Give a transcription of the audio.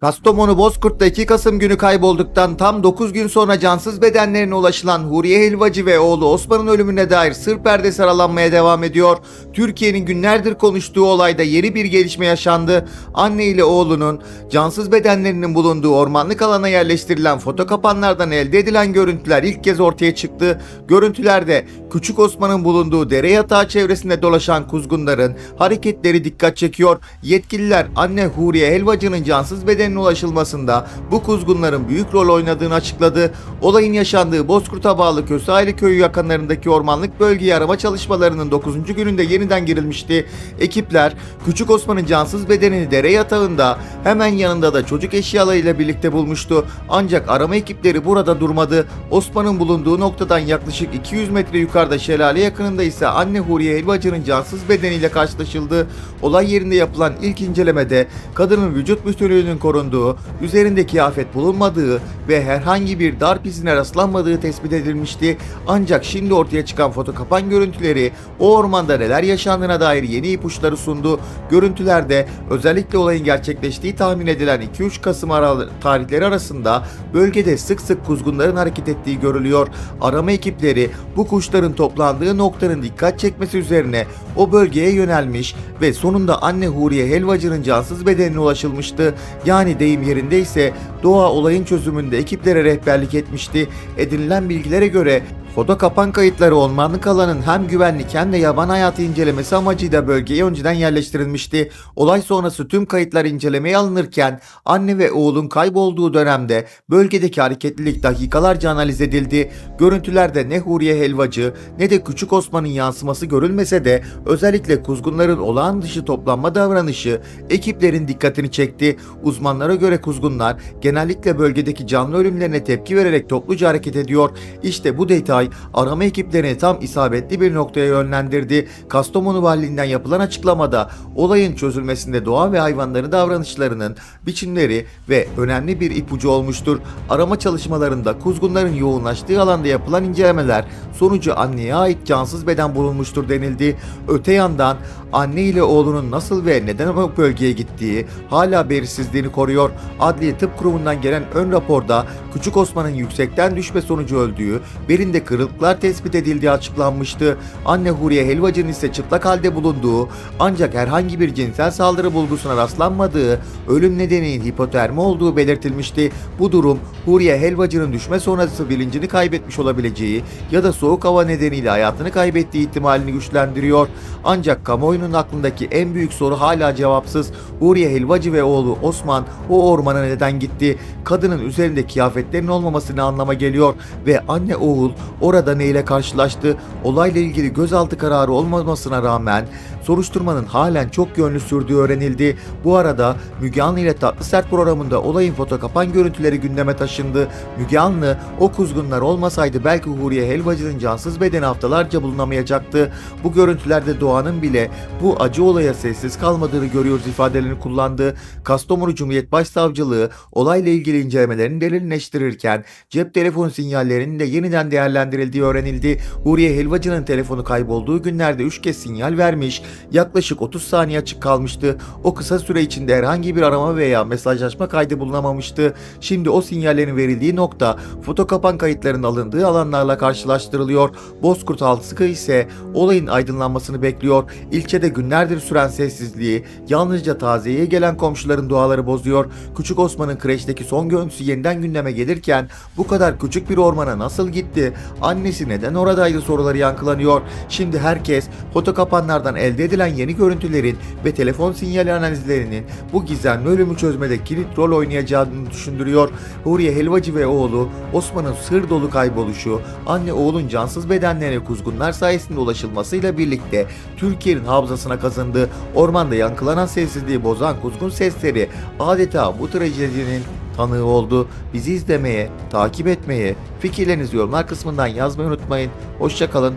Kastamonu Bozkurt'ta 2 Kasım günü kaybolduktan tam 9 gün sonra cansız bedenlerine ulaşılan Huriye Helvacı ve oğlu Osman'ın ölümüne dair sır perdesi aralanmaya devam ediyor. Türkiye'nin günlerdir konuştuğu olayda yeni bir gelişme yaşandı. Anne ile oğlunun cansız bedenlerinin bulunduğu ormanlık alana yerleştirilen foto kapanlardan elde edilen görüntüler ilk kez ortaya çıktı. Görüntülerde Küçük Osman'ın bulunduğu dere yatağı çevresinde dolaşan kuzgunların hareketleri dikkat çekiyor. Yetkililer anne Huriye Helvacı'nın cansız bedenine ulaşılmasında bu kuzgunların büyük rol oynadığını açıkladı. Olayın yaşandığı Bozkurt'a bağlı Köseaylı köyü yakınlarındaki ormanlık bölgeyi arama çalışmalarının 9. gününde yeniden girilmişti. Ekipler Küçük Osman'ın cansız bedenini dere yatağında hemen yanında da çocuk eşyalarıyla birlikte bulmuştu. Ancak arama ekipleri burada durmadı. Osman'ın bulunduğu noktadan yaklaşık 200 metre yukarıda şelale yakınında ise anne Huriye Helvacı'nın cansız bedeniyle karşılaşıldı. Olay yerinde yapılan ilk incelemede kadının vücut bütünlüğünün korunduğu, üzerinde kıyafet bulunmadığı ve herhangi bir darp izine rastlanmadığı tespit edilmişti. Ancak şimdi ortaya çıkan foto kapan görüntüleri o ormanda neler yaşandığına dair yeni ipuçları sundu. Görüntülerde özellikle olayın gerçekleştiği tahmin edilen 2-3 Kasım tarihleri arasında bölgede sık sık kuzgunların hareket ettiği görülüyor. Arama ekipleri bu kuşların toplandığı noktanın dikkat çekmesi üzerine o bölgeye yönelmiş ve sonunda anne Huriye Helvacı'nın cansız bedenine ulaşılmıştı. Yani deyim yerindeyse doğa olayın çözümünde ekiplere rehberlik etmişti. Edinilen bilgilere göre Foto kapan kayıtları ormanlık alanın hem güvenlik hem de yaban hayatı incelemesi amacıyla bölgeye önceden yerleştirilmişti. Olay sonrası tüm kayıtlar incelemeye alınırken anne ve oğlun kaybolduğu dönemde bölgedeki hareketlilik dakikalarca analiz edildi. Görüntülerde ne Huriye Helvacı ne de Küçük Osman'ın yansıması görülmese de özellikle kuzgunların olağan dışı toplanma davranışı ekiplerin dikkatini çekti. Uzmanlara göre kuzgunlar genellikle bölgedeki canlı ölümlerine tepki vererek topluca hareket ediyor. İşte bu detay arama ekiplerini tam isabetli bir noktaya yönlendirdi. Kastamonu Valiliğinden yapılan açıklamada olayın çözülmesinde doğa ve hayvanların davranışlarının biçimleri ve önemli bir ipucu olmuştur. Arama çalışmalarında kuzgunların yoğunlaştığı alanda yapılan incelemeler sonucu anneye ait cansız beden bulunmuştur denildi. Öte yandan anne ile oğlunun nasıl ve neden o bölgeye gittiği hala belirsizliğini koruyor. Adliye Tıp Kurumu'ndan gelen ön raporda Küçük Osman'ın yüksekten düşme sonucu öldüğü, belinde kırıklar tespit edildiği açıklanmıştı. Anne Huriye Helvacı'nın ise çıplak halde bulunduğu ancak herhangi bir cinsel saldırı bulgusuna rastlanmadığı, ölüm nedeninin hipotermi olduğu belirtilmişti. Bu durum Huriye Helvacı'nın düşme sonrası bilincini kaybetmiş olabileceği ya da soğuk hava nedeniyle hayatını kaybettiği ihtimalini güçlendiriyor. Ancak kamuoyunun aklındaki en büyük soru hala cevapsız. Huriye Helvacı ve oğlu Osman o ormana neden gitti? Kadının üzerinde kıyafetlerin olmaması ne anlama geliyor? Ve anne oğul orada neyle karşılaştı? Olayla ilgili gözaltı kararı olmamasına rağmen soruşturmanın halen çok yönlü sürdüğü öğrenildi. Bu arada Müge Anlı ile Tatlı Sert programında olayın foto kapan görüntüleri gündeme taşındı. Müge Anlı o kuzgunlar olmasaydı belki Huriye Helvacı'nın cansız bedeni haftalarca bulunamayacaktı. Bu görüntülerde Doğan'ın bile bu acı olaya sessiz kalmadığını görüyoruz ifadelerini kullandı. Kastamonu Cumhuriyet Başsavcılığı olayla ilgili incelemelerini derinleştirirken cep telefonu sinyallerinin de yeniden değerlendirildiği öğrenildi. Huriye Helvacı'nın telefonu kaybolduğu günlerde 3 kez sinyal vermiş, yaklaşık 30 saniye açık kalmıştı. O kısa süre içinde herhangi bir arama veya mesajlaşma kaydı bulunamamıştı. Şimdi o sinyallerin verildiği nokta foto kapan kayıtlarının alındığı alanlarla karşılaştırılıyor. Bozkurt halkı ise olayın aydınlanmasını bekliyor. İlçede günlerdir süren sessizliği yalnızca taziyeye gelen komşuların duaları bozuyor. Küçük Osman'ın kreşteki son görüntüsü yeniden gündeme gelirken bu kadar küçük bir ormana nasıl gitti? Annesi neden oradaydı soruları yankılanıyor. Şimdi herkes foto kapanlardan elde edilen yeni görüntülerin ve telefon sinyali analizlerinin bu gizemli ölümü çözmede kilit rol oynayacağını düşündürüyor. Huriye Helvacı ve oğlu Osman'ın sır dolu kayboluşu, anne oğlun cansız bedenlerine kuzgunlar sayesinde ulaşılmasıyla birlikte Türkiye'nin hafızasına kazındı. Ormanda yankılanan sessizliği bozan kuzgun sesleri adeta bu trajedinin tanığı oldu. Bizi izlemeye, takip etmeye, fikirlerinizi yorumlar kısmından yazmayı unutmayın. Hoşçakalın.